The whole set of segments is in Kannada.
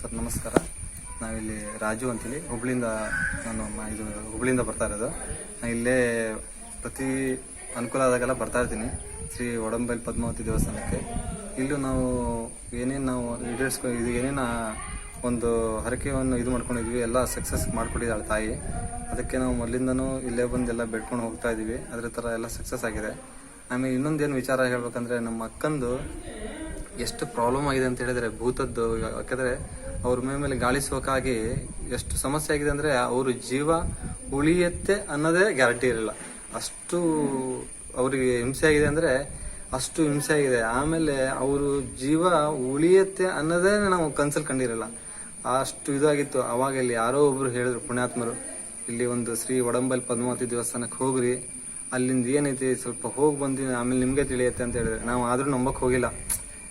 ಸರ್, ನಮಸ್ಕಾರ. ನಾವಿಲ್ಲಿ ರಾಜು ಅಂತೇಳಿ ಹುಬ್ಳಿಂದ ನಾನು ಇದು ಹುಬ್ಳಿಯಿಂದ ಬರ್ತಾ ಇರೋದು. ನಾನು ಇಲ್ಲೇ ಪ್ರತಿ ಅನುಕೂಲ ಆದಾಗೆಲ್ಲ ಬರ್ತಾ ಇರ್ತೀನಿ. ಶ್ರೀ ಒಡಂಬೈಲ್ ಪದ್ಮಾವತಿ ದೇವಸ್ಥಾನಕ್ಕೆ. ಇಲ್ಲೂ ನಾವು ಏನೇನು ನಾವು ಈಡೇರಿಸ್ಕೊ ಇದು ಏನೇನು ಒಂದು ಹರಕೆಯನ್ನು ಇದು ಮಾಡ್ಕೊಂಡಿದ್ವಿ, ಎಲ್ಲ ಸಕ್ಸಸ್ ಮಾಡ್ಕೊಟ್ಟಿದ್ದಾಳೆ ತಾಯಿ. ಅದಕ್ಕೆ ನಾವು ಮೊದಲಿಂದನೂ ಇಲ್ಲೇ ಬಂದು ಎಲ್ಲ ಬೆಡ್ಕೊಂಡು ಹೋಗ್ತಾ ಇದ್ದೀವಿ ಅದ್ರ ಥರ ಎಲ್ಲ ಸಕ್ಸಸ್ ಆಗಿದೆ. ಆಮೇಲೆ ಇನ್ನೊಂದೇನು ವಿಚಾರ ಹೇಳ್ಬೇಕಂದ್ರೆ, ನಮ್ಮ ಅಕ್ಕಂದು ಎಷ್ಟು ಪ್ರಾಬ್ಲಮ್ ಆಗಿದೆ ಅಂತ ಹೇಳಿದ್ರೆ, ಭೂತದ್ದು. ಯಾಕಂದ್ರೆ ಅವ್ರ ಮೇಲೆ ಗಾಳಿ ಸೋಕಾಗಿ ಎಷ್ಟು ಸಮಸ್ಯೆ ಆಗಿದೆ ಅಂದ್ರೆ ಅವ್ರ ಜೀವ ಉಳಿಯತ್ತೆ ಅನ್ನೋದೇ ಗ್ಯಾರಂಟಿ ಇರಲಿಲ್ಲ ಅಷ್ಟು ಅವರಿಗೆ ಹಿಂಸೆ ಆಗಿದೆ ಅಂದ್ರೆ ಅಷ್ಟು ಹಿಂಸೆ ಆಗಿದೆ. ಆಮೇಲೆ ಅವರು ಜೀವ ಉಳಿಯತ್ತೆ ಅನ್ನೋದೇ ನಾವು ಕನ್ಸಲ್ ಕಂಡಿರಲ್ಲ. ಅಷ್ಟು ಇದಾಗಿತ್ತು. ಅವಾಗ ಇಲ್ಲಿ ಯಾರೋ ಒಬ್ರು ಹೇಳಿದ್ರು ಪುಣ್ಯಾತ್ಮರು, ಇಲ್ಲಿ ಒಂದು ಶ್ರೀ ಒಡಂಬಲ್ ಪದ್ಮಾವತಿ ದೇವಸ್ಥಾನಕ್ಕೆ ಹೋಗ್ರಿ. ಅಲ್ಲಿಂದ ಏನೈತಿ? ಸ್ವಲ್ಪ ಹೋಗಿ ಬಂದಿ ಆಮೇಲೆ ನಿಮ್ಗೆ ತಿಳಿಯುತ್ತೆ ಅಂತ ಹೇಳಿದ್ರೆ. ನಾವು ಆದ್ರೂ ನಂಬಕ್ ಹೋಗಿಲ್ಲ.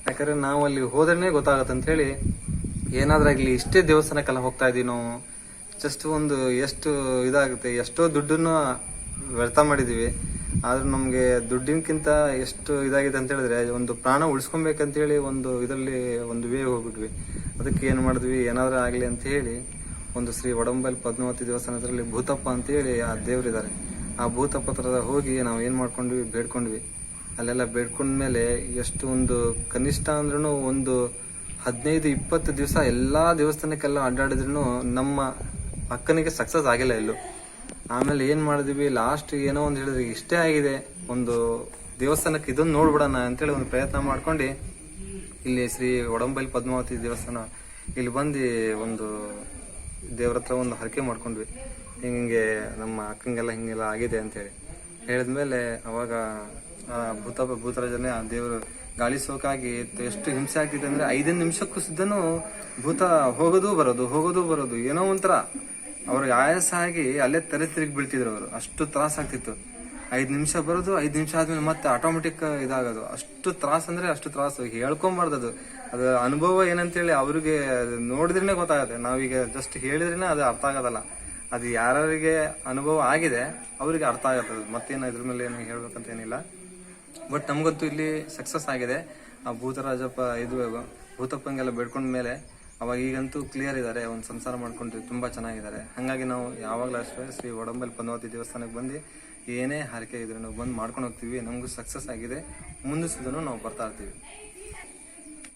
ಯಾಕಂದ್ರೆ ನಾವು ಅಲ್ಲಿ ಹೋದ್ರೆ ಗೊತ್ತಾಗತ್ತೆ ಅಂತ ಹೇಳಿ ಏನಾದ್ರಾಗ್ಲಿ ಇಷ್ಟೇ ದೇವಸ್ಥಾನಕ್ಕೆಲ್ಲ ಹೋಗ್ತಾ ಇದೀವಿ ನಾವು ಜಸ್ಟ್ ಒಂದು ಎಷ್ಟು ಇದಾಗುತ್ತೆ, ಎಷ್ಟೋ ದುಡ್ಡನ್ನು ವ್ಯರ್ಥ ಮಾಡಿದೀವಿ. ಆದ್ರೂ ನಮ್ಗೆ ದುಡ್ಡಿನಕ್ಕಿಂತ ಎಷ್ಟು ಇದಾಗಿದೆ ಅಂತ ಹೇಳಿದ್ರೆ, ಒಂದು ಪ್ರಾಣ ಉಳಿಸ್ಕೊಬೇಕಂತೇಳಿ ಒಂದು ಇದರಲ್ಲಿ ಒಂದು ವೇ ಹೋಗ್ಬಿಟ್ವಿ. ಅದಕ್ಕೆ ಏನು ಮಾಡಿದ್ವಿ, ಏನಾದ್ರೂ ಆಗಲಿ ಅಂತ ಹೇಳಿ, ಒಂದು ಶ್ರೀ ಒಡಂಬಲ್ ಪದ್ಮಾವತಿ ದೇವಸ್ಥಾನದಲ್ಲಿ ಭೂತಪ್ಪ ಅಂತ ಹೇಳಿ ಆ ದೇವರಿದ್ದಾರೆ. ಆ ಭೂತಪ್ಪ ಹತ್ರ ಹೋಗಿ ನಾವು ಏನು ಮಾಡ್ಕೊಂಡ್ವಿ, ಬೇಡ್ಕೊಂಡ್ವಿ. ಅಲ್ಲೆಲ್ಲ ಬೇಡ್ಕೊಂಡ್ಮೇಲೆ ಎಷ್ಟು ಒಂದು ಕನಿಷ್ಠ ಅಂದ್ರೂ ಒಂದು ಹದಿನೈದು, ಇಪ್ಪತ್ತು ದಿವಸ ಎಲ್ಲಾ ದೇವಸ್ಥಾನಕ್ಕೆಲ್ಲ ಅಡ್ಡಾಡಿದ್ರು ನಮ್ಮ ಅಕ್ಕನಿಗೆ ಸಕ್ಸಸ್ ಆಗಿಲ್ಲ ಇಲ್ಲೂ ಆಮೇಲೆ ಏನ್ ಮಾಡಿದ್ವಿ? ಲಾಸ್ಟ್ ಏನೋ ಒಂದು ಹೇಳಿದ್ರೆ ಇಷ್ಟೇ ಆಗಿದೆ. ಒಂದು ದೇವಸ್ಥಾನಕ್ಕೆ ಇದೊಂದು ನೋಡ್ಬಿಡೋಣ ಅಂತೇಳಿ ಒಂದು ಪ್ರಯತ್ನ ಮಾಡ್ಕೊಂಡು ಇಲ್ಲಿ ಶ್ರೀ ಒಡಂಬೈಲಿ ಪದ್ಮಾವತಿ ದೇವಸ್ಥಾನ ಇಲ್ಲಿ ಬಂದು ಒಂದು ದೇವ್ರ ಹತ್ರ ಒಂದು ಹರಕೆ ಮಾಡ್ಕೊಂಡ್ವಿ. ಹಿಂಗೆ ನಮ್ಮ ಅಕ್ಕಂಗೆಲ್ಲ ಹಿಂಗೆಲ್ಲ ಆಗಿದೆ ಅಂತೇಳಿ. ಹೇಳಿದ್ಮೇಲೆ ಅವಾಗ ಭೂತ ಭೂತರಾಜನೇ ಆ ದೇವರು ಗಾಳಿ ಸೋಕಾಗಿ ಎಷ್ಟು ಹಿಂಸೆ ಆಗ್ತಿದೆ ಅಂದ್ರೆ ಐದು ನಿಮಿಷಕ್ಕೂ ಸುದ್ದನು ಭೂತ ಹೋಗೋದು ಬರೋದು ಹೋಗೋದು ಬರೋದು, ಏನೋ ಒಂಥರ. ಅವ್ರಿಗೆ ಆಯಾಸ ಆಗಿ ಅಲ್ಲೇ ತೆರೆ ತಿರುಗಿ ಬೀಳ್ತಿದ್ರು ಅವರು. ಅಷ್ಟು ತ್ರಾಸ ಆಗ್ತಿತ್ತು. ಐದ್ ನಿಮಿಷ ಬರೋದು, ಐದು ನಿಮಿಷ ಆದ್ಮೇಲೆ ಮತ್ತೆ ಆಟೋಮೆಟಿಕ್ ಇದಾಗೋದು. ಅಷ್ಟು ತ್ರಾಸ ಅಂದ್ರೆ ಅಷ್ಟು ತ್ರಾಸು. ಹೇಳ್ಕೊಂಬಾರ್ದದು ಅದು. ಅನುಭವ ಏನಂತೇಳಿ ಅವ್ರಿಗೆ ನೋಡಿದ್ರೇನೆ ಗೊತ್ತಾಗುತ್ತೆ. ನಾವೀಗ ಜಸ್ಟ್ ಹೇಳಿದ್ರೇನೆ ಅದು ಅರ್ಥ ಆಗೋದಲ್ಲ. ಅದು ಯಾರಿಗೆ ಅನುಭವ ಆಗಿದೆ, ಅವರಿಗೆ ಅರ್ಥ ಆಗತ್ತೆ. ಅದು ಮತ್ತೇನು ಇದ್ರ ಮೇಲೆ ಏನು ಹೇಳ್ಬೇಕಂತ ಏನಿಲ್ಲ. ಬಟ್ ನಮಗಂತೂ ಇಲ್ಲಿ ಸಕ್ಸಸ್ ಆಗಿದೆ. ಆ ಭೂತರಾಜಪ್ಪ ಇದು ಭೂತಪ್ಪಂಗೆಲ್ಲ ಬೇಡ್ಕೊಂಡ ಮೇಲೆ ಅವಾಗ ಈಗಂತೂ ಕ್ಲಿಯರ್ ಇದ್ದಾರೆ ಒಂದು ಸಂಸಾರ ಮಾಡ್ಕೊಂಡು ತುಂಬ ಚೆನ್ನಾಗಿದ್ದಾರೆ ಹಾಗಾಗಿ ನಾವು ಯಾವಾಗಲೂ ಅಷ್ಟೇ ಶ್ರೀ ಒಡಂಬಲ್ ಪನ್ವತಿ ದೇವಸ್ಥಾನಕ್ಕೆ ಬಂದು ಏನೇ ಹರಕೆ ಇದ್ರೆ ನಾವು ಬಂದು ಮಾಡ್ಕೊಂಡು ಹೋಗ್ತೀವಿ. ನಮಗೂ ಸಕ್ಸಸ್ ಆಗಿದೆ. ಮುಂದಿಸಿದ್ರು ನಾವು ಬರ್ತಾ ಇರ್ತೀವಿ.